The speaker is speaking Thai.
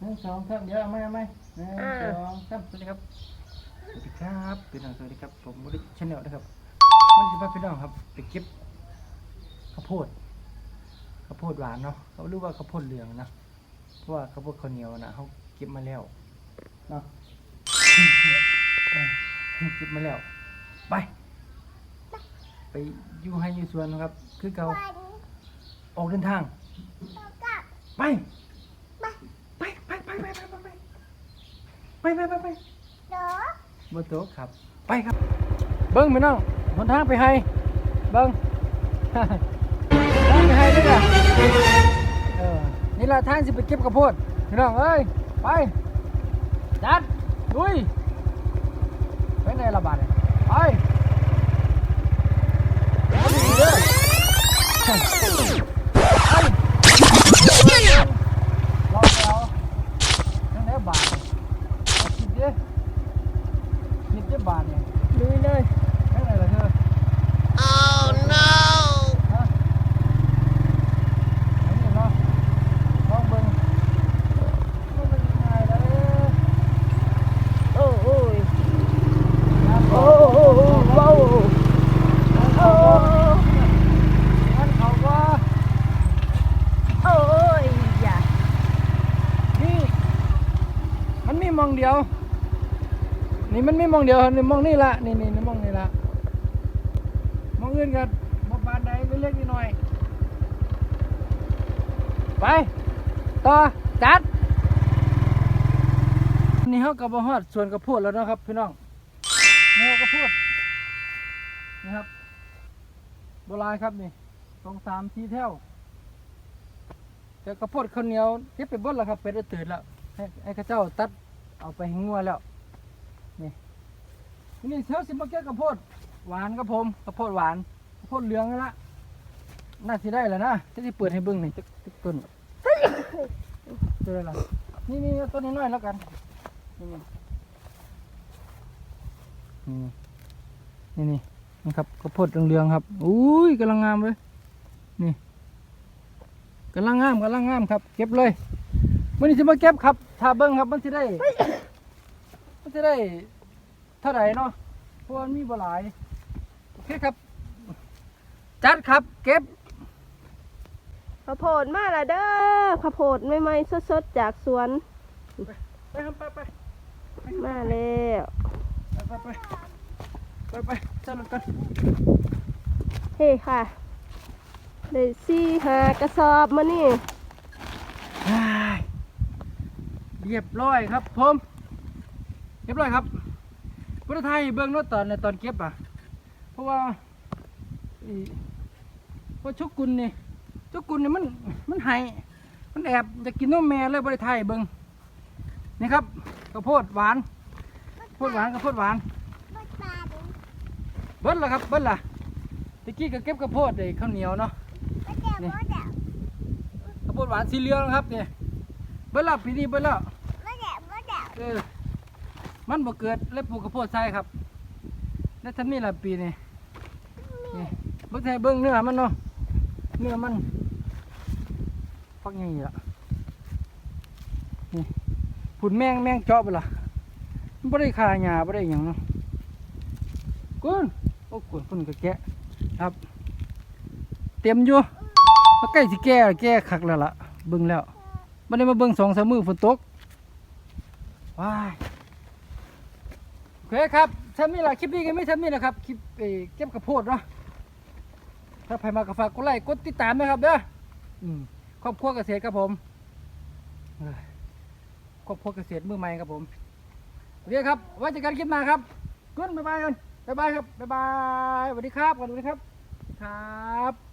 หนึ่งสองสามเดี๋ยวเอาไหมเอาไหมหนึ่งอ่า สองสามสวัสดีครับสวัสดีครับพี่น้องสวัสดีครับผมบริชแนลนะครับวันนี้จะพาพี่น้องครับไปเก็บข้าวโพดข้าวโพดหวานเนาะเขาเรียกว่าข้าวโพดเหลืองนะเพราะว่าข้าวโพดข้าวเหนียวนะเขาเก็บมาแล้วเนาะ เออเก็บมาแล้ว ไป ไปอยู่ให้อยู่สวนนะครับ คือเก่าออกเดินทาง ไปไปไป ไปไปไปไปไปไปไปโตบ่โตครับ ไปครับ เบิ้งพี่น้องหนทางไปให้ เบิ้งทางไปให้ด้วยนะเออนี่ละทางสิไปเก็บกระโพดพี่น้องเอ้ยไปจัดดุย โอ้งั้นเขาก็โอ้ยอย่านี่มันมีมองเดียว นี่มันมีมองเดียวนี่มองนี่ละนี่นี่นี่มองนี่ละมองอื่นกันบ่ปานใดเล็กๆน้อยไปต่อจัดนี่เขากับฮอดส่วนกระพูดแล้วนะครับพี่น้องนี่เขากระพูดนะครับ บราณครับนี่สองสามสี่แถวแต่กระโพดข้าวเหนียวเก็บไปบดแล้วครับเป็ดได้ตื่นแล้วให้ให้ข้าเจ้าตัดเอาไปให้งัวแล้วนี่นี่เท่าสิมาเก็บกระโพดหวานครับผมกระโพดหวานกระโพดเหลืองละน่าสิได้แล้วนะที่ที่เปิดให้เบิ้งนี่จักจักต้นตัวอะไรล่ะนี่นี่ต้นน้อยแล้วกันนี่นี่นี่นี่ นะครับข้าวโพดเหลืองๆครับอุ้ยกำลังงามเลยนี่กำลังงามกำลังงามครับ เก็บเลยวันนี้จะมาเก็บครับถ้าเบิ้งครับมันจะได้ มันจะได้เท่าไหร่เนาะเพราะว่ามันมีบ่หลายโอเคครับ จัดครับเก็บข้าวโพดมาและเด้อข้าวโพดใหม่ๆสดๆจากสวนไปครับไปไปมาแล้วไปไป ไปไปจัดรถกันเฮ้ค่ะได้สี่หากระสอบมานี่อ้ายเรียบร้อยครับผมเรียบร้อยครับพุทธไทยเบื้องโน้ตตอนในตอนเก็บอะ เพราะว่าอีเพราะชุกกุลนี่ชุกกุลนี่มันมันไห้มันแอบจะกินนมแม่เลยบริไทยเบิ้งนี่ครับข้าวโพดหวานข้าวโพดหวานข้าวโพดหวาน เบิ้ลละครับเบิ้ลละตะกี้ก็เก็บข้าวโพดไอ้ข้าวเหนียวเนาะนี่ข้าวโพดหวานสีเหลืองนะครับเนี่ยเบิ้ลและปีนี้เบิ้ลและเออมันบ่เกิดเลยปลูกข้าวโพดใส่ครับแล้วทำนี่ละปีนี้นี่เบิ้งให้เบิ้งเนื้อมันเนาะเนื้อมันฟักยังไงล่ะนี่ผุนแมงแมงเจาะไปละมันบ่ได้คาหญ้าบ่ได้หยังเนาะกุน โอ้กุนกุนก็แกะครับ เต็มอยู่มาใกล้สิแก้แก้คักแล้วล่ะเบิ่งแล้วมันได้มาเบิ่งสองสามมือฝนตกว้ายโอเคครับฉันนี่แหละคลิปนี้ก็ไม่ฉันนี่แหละครับคลิปเอ่อเก็บกระโพดเนาะถ้าใครมากระฝากกดไลค์กดติดตามนะครับเด้ออืมครอบครัวเกษตรครับผมครอบครัวเกษตรมือใหม่ครับผมโอเคครับไว้เจอกันคลิปหน้าครับกุ้นบ๊ายบายกัน บ๊ายบายครับบ๊ายบายสวัสดีครับสวัสดีครับ ครับ